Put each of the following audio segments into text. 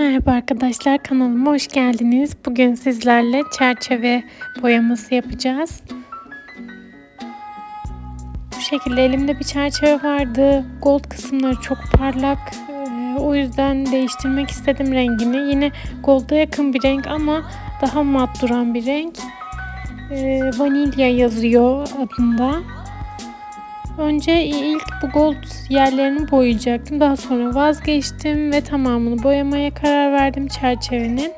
Merhaba arkadaşlar kanalıma hoş geldiniz. Bugün sizlerle çerçeve boyaması yapacağız. Bu şekilde elimde bir çerçeve vardı. Gold kısımları çok parlak. Ee, O yüzden değiştirmek istedim rengini. Yine golda yakın bir renk ama daha mat duran bir renk. Ee, Vanilya yazıyor adında. Önce ilk bu gold yerlerini boyayacaktım. Daha sonra vazgeçtim ve tamamını boyamaya karar verdim çerçevenin.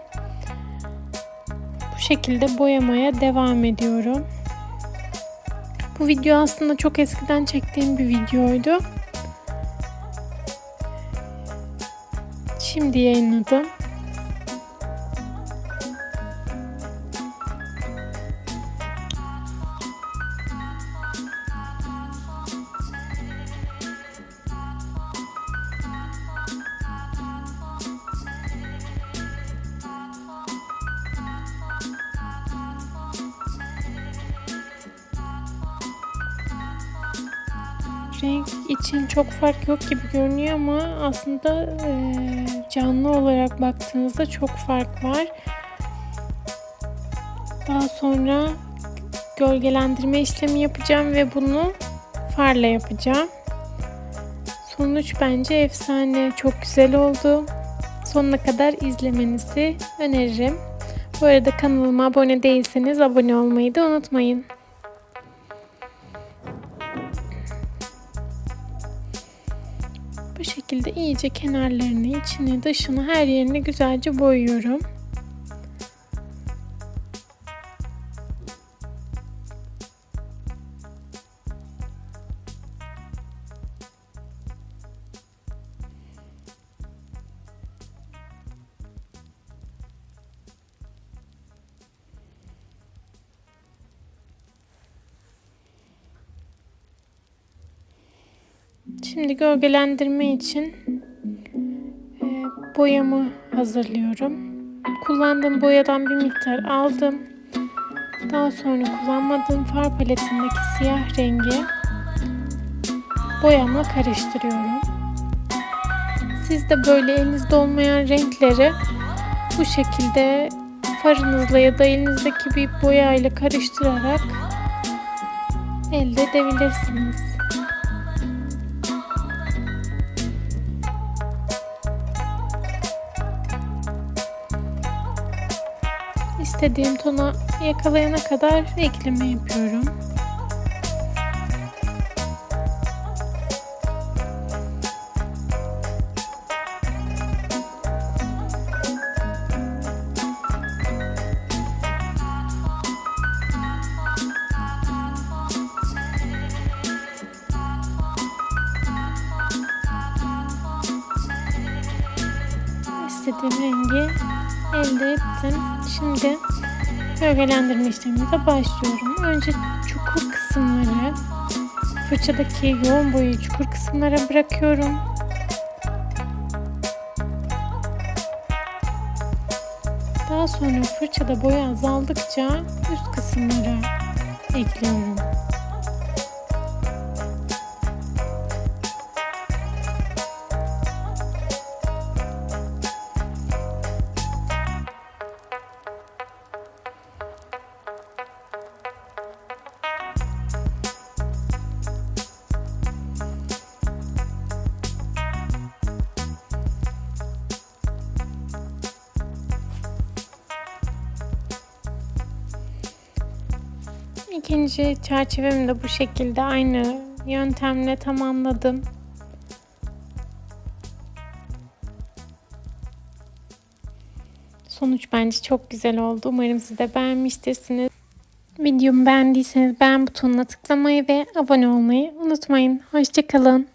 Bu şekilde boyamaya devam ediyorum. Bu video aslında çok eskiden çektiğim bir videoydu. Şimdi yayınladım. Renk için çok fark yok gibi görünüyor ama aslında e, canlı olarak baktığınızda çok fark var. Daha sonra gölgelendirme işlemi yapacağım ve bunu farla yapacağım. Sonuç bence efsane. Çok güzel oldu. Sonuna kadar izlemenizi öneririm. Bu arada kanalıma abone değilseniz abone olmayı da unutmayın. Bu şekilde iyice kenarlarını, içini, dışını, her yerini güzelce boyuyorum. Şimdi gölgelendirme için e, boyamı hazırlıyorum. Kullandığım boyadan bir miktar aldım. Daha sonra kullanmadığım far paletindeki siyah rengi boyamla karıştırıyorum. Siz de böyle elinizde olmayan renkleri bu şekilde farınızla ya da elinizdeki bir boyayla karıştırarak elde edebilirsiniz. İstediğim tona yakalayana kadar ekleme yapıyorum. istediğim rengi elde ettim. Şimdi gölgelendirme işlemine başlıyorum. Önce çukur kısımları fırçadaki yoğun boyayı çukur kısımlara bırakıyorum. Daha sonra fırçada boya azaldıkça üst kısımlara ekliyorum. İkinci çerçevemi de bu şekilde aynı yöntemle tamamladım. Sonuç bence çok güzel oldu. Umarım siz de beğenmiştirsiniz. Videomu beğendiyseniz beğen butonuna tıklamayı ve abone olmayı unutmayın. Hoşçakalın.